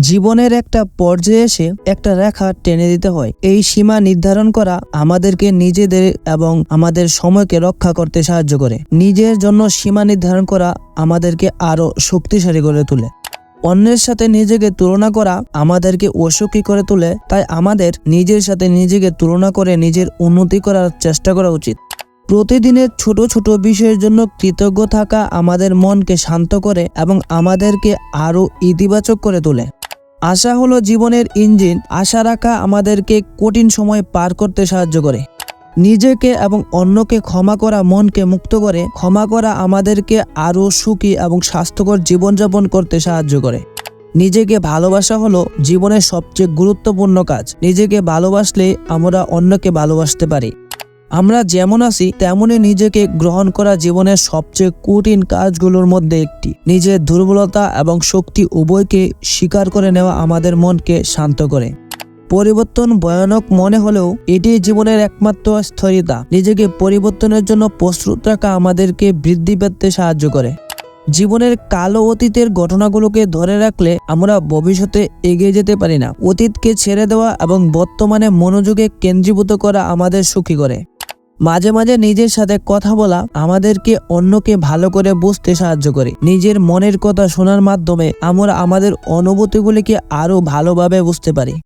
জীবনের একটা পর্যায়ে এসে একটা রেখা টেনে দিতে হয়। এই সীমা নির্ধারণ করা আমাদেরকে নিজেদের এবং আমাদের সময়কে রক্ষা করতে সাহায্য করে। নিজের জন্য সীমা নির্ধারণ করা আমাদেরকে আরও শক্তিশালী করে তোলে। অন্যের সাথে নিজেকে তুলনা করা আমাদেরকে অসুখী করে তোলে। তাই আমাদের নিজের সাথে নিজেকে তুলনা করে নিজের উন্নতি করার চেষ্টা করা উচিত। প্রতিদিনের ছোট ছোট বিষয়ের জন্য কৃতজ্ঞ থাকা আমাদের মনকে শান্ত করে এবং আমাদেরকে আরও ইতিবাচক করে তোলে। আশা হলো জীবনের ইঞ্জিন আশা রাখা আমাদেরকে কঠিন সময় পার করতে সাহায্য করে। নিজেকে এবং অন্যকে ক্ষমা করা মনকে মুক্ত করে, ক্ষমা করা আমাদেরকে আরও সুখী এবং স্বাস্থ্যকর জীবনযাপন করতে সাহায্য করে। নিজেকে ভালোবাসা হলো জীবনের সবচেয়ে গুরুত্বপূর্ণ কাজ। নিজেকে ভালোবাসলে আমরা অন্যকে ভালোবাসতে পারি। আমরা যেমন আছি, তেমনই নিজেকে গ্রহণ করা জীবনের সবচেয়ে কঠিন কাজগুলোর মধ্যে একটি। নিজের দুর্বলতা এবং শক্তি উভয়কে স্বীকার করে নেওয়া আমাদের মনকে শান্ত করে। পরিবর্তন ভয়ানক মনে হলেও এটি জীবনের একমাত্র স্থিরতা। নিজেকে পরিবর্তনের জন্য প্রস্তুত রাখা আমাদেরকে বৃদ্ধি পেতে সাহায্য করে। জীবনের কালো অতীতের ঘটনাগুলোকে ধরে রাখলে আমরা ভবিষ্যতে এগিয়ে যেতে পারি না। অতীতকে ছেড়ে দেওয়া এবং বর্তমানে মনোযোগে কেন্দ্রীভূত করা আমাদের সুখী করে। মাঝে মাঝে নিজের সাথে কথা বলা আমাদেরকে অন্যকে ভালো করে বুঝতে সাহায্য করে। নিজের মনের কথা শোনার মাধ্যমে আমরা আমাদের অনুভূতিগুলিকে আরও ভালোভাবে বুঝতে পারি।